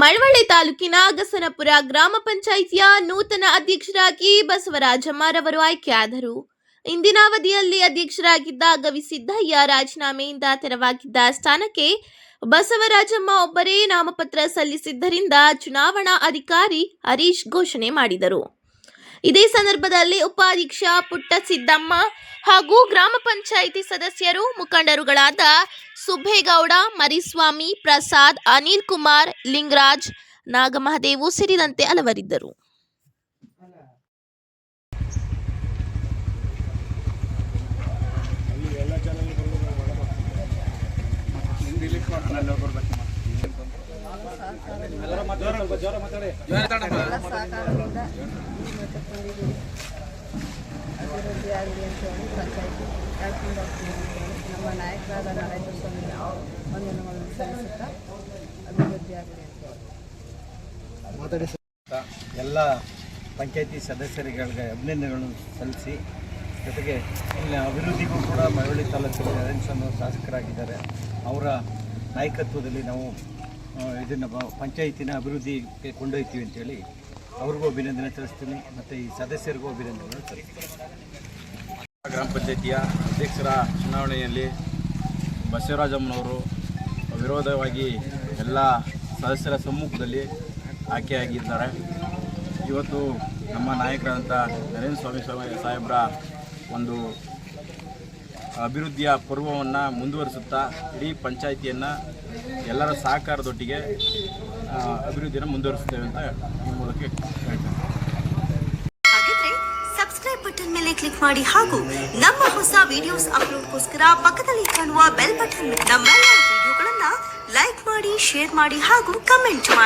ಮಳವಳ್ಳಿ ತಾಲೂಕಿನ ಅಗಸನಪುರ ಗ್ರಾಮ ಪಂಚಾಯಿತಿಯ ನೂತನ ಅಧ್ಯಕ್ಷರಾಗಿ ಬಸವರಾಜಮ್ಮರವರು ಆಯ್ಕೆಯಾದರು. ಇಂದಿನ ಅವಧಿಯಲ್ಲಿ ಅಧ್ಯಕ್ಷರಾಗಿದ್ದ ಗವಿಸಿದ್ದಯ್ಯ ರಾಜೀನಾಮೆಯಿಂದ ತೆರವಾಗಿದ್ದ ಸ್ಥಾನಕ್ಕೆ ಬಸವರಾಜಮ್ಮ ಒಬ್ಬರೇ ನಾಮಪತ್ರ ಸಲ್ಲಿಸಿದ್ದರಿಂದ ಚುನಾವಣಾ ಅಧಿಕಾರಿ ಹರೀಶ್ ಘೋಷಣೆ ಮಾಡಿದರು. ಇದೇ ಸಂದರ್ಭದಲ್ಲಿ ಉಪಾಧ್ಯಕ್ಷ ಪುಟ್ಟ ಸಿದ್ದಮ್ಮ ಹಾಗೂ ಗ್ರಾಮ ಪಂಚಾಯಿತಿ ಸದಸ್ಯರು ಮುಖಂಡರುಗಳಾದ ಸುಬ್ಬೇಗೌಡ, ಮರಿಸ್ವಾಮಿ, ಪ್ರಸಾದ್, ಅನಿಲ್ ಕುಮಾರ್, ಲಿಂಗರಾಜ್, ನಾಗಮಹದೇವು ಸೇರಿದಂತೆ ಹಲವರಿದ್ದರು. ಎಲ್ಲ ಹೋಗ್ತೀವಿ ನಮ್ಮ ನಾಯಕರಾದ ಸ್ವಾಮಿ ವಂದನೆಗಳನ್ನು ಸಲ್ಲಿಸುತ್ತಾ ಎಲ್ಲ ಪಂಚಾಯತಿ ಸದಸ್ಯರುಗಳಿಗೆ ಅಭಿನಂದನೆಗಳನ್ನು ಸಲ್ಲಿಸಿ, ಜೊತೆಗೆ ಇಲ್ಲಿ ಅಭಿವೃದ್ಧಿಗೂ ಕೂಡ ಮಳವಳ್ಳಿ ತಾಲೂಕಿನ ನರೇಂದ್ರ ಸ್ವಾಮಿ ಶಾಸಕರಾಗಿದ್ದಾರೆ. ಅವರ ನಾಯಕತ್ವದಲ್ಲಿ ನಾವು ಇದನ್ನು ಪಂಚಾಯಿತಿನ ಅಭಿವೃದ್ಧಿಗೆ ಕೊಂಡೊಯ್ತೀವಿ ಅಂತೇಳಿ ಅವ್ರಿಗೂ ಅಭಿನಂದನೆ ತಿಳಿಸ್ತೀನಿ ಮತ್ತು ಈ ಸದಸ್ಯರಿಗೂ ಅಭಿನಂದನೆ ತಿಳಿಸ್ತೀನಿ ಗ್ರಾಮ ಪಂಚಾಯತಿಯ ಅಧ್ಯಕ್ಷರ ಚುನಾವಣೆಯಲ್ಲಿ ಬಸವರಾಜಮ್ಮನವರು ವಿರೋಧವಾಗಿ ಎಲ್ಲ ಸದಸ್ಯರ ಸಮ್ಮುಖದಲ್ಲಿ ಆಯ್ಕೆಯಾಗಿದ್ದಾರೆ. ಇವತ್ತು ನಮ್ಮ ನಾಯಕರಾದಂಥ ನರೇಂದ್ರ ಸ್ವಾಮಿ ಸ್ವಾಮಿ ಸಾಹೇಬರ ಒಂದು ಅಭಿವೃದ್ಧಿಯ ಪರ್ವವನ್ನು ಮುಂದುವರಿಸುತ್ತಾ ಇಡೀ ಪಂಚಾಯಿತಿಯನ್ನು ಎಲ್ಲರ ಸಹಕಾರದೊಟ್ಟಿಗೆ ಅಭಿವೃದ್ಧಿಯನ್ನು ಮುಂದುವರಿಸ್ತೇವೆ ಅಂತ ಈ ಮೂಲಕ ಮೇಲೆ ಕ್ಲಿಕ್ ಮಾಡಿ ಹಾಗೂ ನಮ್ಮ ಹೊಸ ವಿಡಿಯೋಸ್ ಅಪ್ಲೋಡ್ಗೋಸ್ಕರ ಪಕ್ಕದಲ್ಲಿ ಕಾಣುವ ಬೆಲ್ ಬಟನ್ ನಮ್ಮೆಲ್ಲ ವಿಡಿಯೋಗಳನ್ನ ಲೈಕ್ ಮಾಡಿ ಶೇರ್ ಮಾಡಿ ಹಾಗೂ ಕಮೆಂಟ್ ಮಾಡಿ.